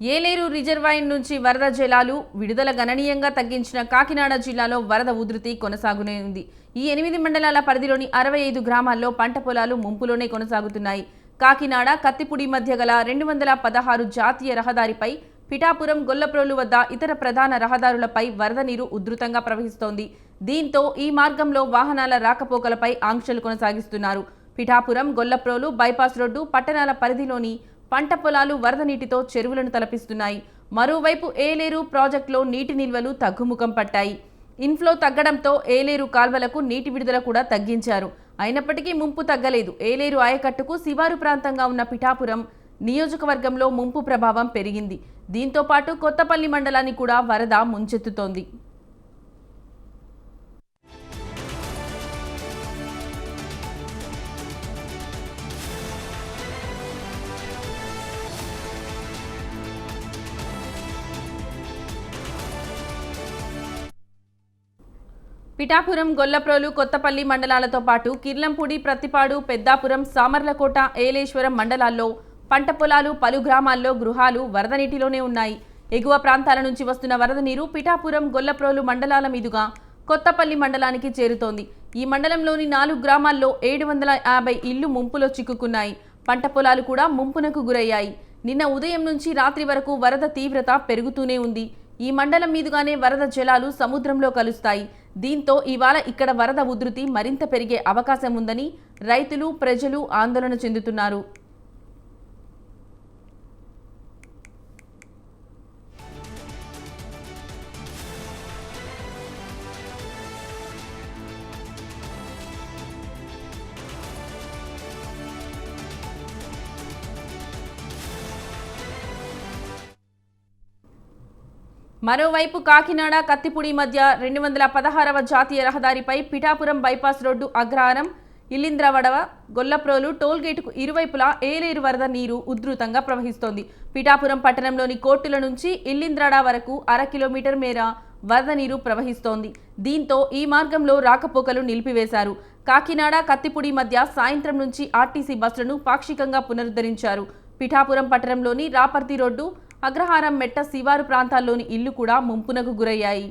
Yeleru reservoir నుంచి వరద జలాలు విడుదల గణనీయంగా తగ్గించిన కాకినాడ జిల్లాలో వరద ఉధృతి కొనసాగునే ఉంది. ఈ ఎనిమిది మండలాల పరిధిలోని అరవై ఐదు గ్రామాల్లో పంట పొలాలు ముంపులోనే కొనసాగుతున్నాయి. కాకినాడ కత్తిపుడి మధ్య గల రెండు వందల పదహారు జాతీయ రహదారిపై పిఠాపురం గొల్లప్రోలు వద్ద ఇతర ప్రధాన రహదారులపై వరద నీరు ఉధృతంగా ప్రవహిస్తోంది. దీంతో ఈ మార్గంలో వాహనాల రాకపోకలపై ఆంక్షలు కొనసాగిస్తున్నారు. పిఠాపురం గొల్లప్రోలు బైపాస్ రోడ్డు పట్టణాల పరిధిలోని పంట పొలాలు వరద నీటితో చెరువులను తలపిస్తున్నాయి. మరోవైపు ఏలేరు ప్రాజెక్టులో నీటి నిల్వలు తగ్గుముఖం పట్టాయి. ఇన్ఫ్లో తగ్గడంతో ఏలేరు కాల్వలకు నీటి విడుదల కూడా తగ్గించారు. అయినప్పటికీ ముంపు తగ్గలేదు. ఏలేరు ఆయకట్టుకు శివారు ప్రాంతంగా ఉన్న పిఠాపురం నియోజకవర్గంలో ముంపు ప్రభావం పెరిగింది. దీంతో పాటు కొత్తపల్లి మండలాన్ని కూడా వరద ముంచెత్తుతోంది. పిఠాపురం గొల్లప్రోలు కొత్తపల్లి మండలాలతో పాటు కిర్లంపూడి ప్రతిపాడు పెద్దాపురం సామర్లకోట ఏలేశ్వరం మండలాల్లో పంట పొలాలు పలు గ్రామాల్లో గృహాలు వరద నీటిలోనే ఉన్నాయి. ఎగువ ప్రాంతాల నుంచి వస్తున్న వరద నీరు పిఠాపురం గొల్లప్రోలు మండలాల మీదుగా కొత్తపల్లి మండలానికి చేరుతోంది. ఈ మండలంలోని నాలుగు గ్రామాల్లో ఏడు వందల యాభై ఇళ్ళు ముంపులో చిక్కుకున్నాయి. పంట పొలాలు కూడా ముంపునకు గురయ్యాయి. నిన్న ఉదయం నుంచి రాత్రి వరకు వరద తీవ్రత పెరుగుతూనే ఉంది. ఈ మండలం మీదుగానే వరద జలాలు సముద్రంలో కలుస్తాయి. దీంతో ఇవాళ ఇక్కడ వరద ఉధృతి మరింత పెరిగే అవకాశం ఉందని రైతులు ప్రజలు ఆందోళన చెందుతున్నారు. మరోవైపు కాకినాడ కత్తిపూడి మధ్య రెండు వందల పదహారవ జాతీయ రహదారిపై పిఠాపురం బైపాస్ రోడ్డు అగ్రహారం ఇల్లింద్రవడవ గొల్లప్రోలు టోల్గేటుకు ఇరువైపులా ఏలేరు వరద నీరు ఉధృతంగా ప్రవహిస్తోంది. పిఠాపురం పట్టణంలోని కోర్టుల నుంచి ఇల్లింద్రడ వరకు అర కిలోమీటర్ మేర వరద నీరు ప్రవహిస్తోంది. దీంతో ఈ మార్గంలో రాకపోకలు నిలిపివేశారు. కాకినాడ కత్తిపూడి మధ్య సాయంత్రం నుంచి ఆర్టీసీ బస్సులను పాక్షికంగా పునరుద్ధరించారు. పిఠాపురం పట్టణంలోని రాపర్తి రోడ్డు అగ్రహారం మెట్ట శివారు ప్రాంతాల్లోని ఇల్లు కూడా ముంపునకు గురయ్యాయి.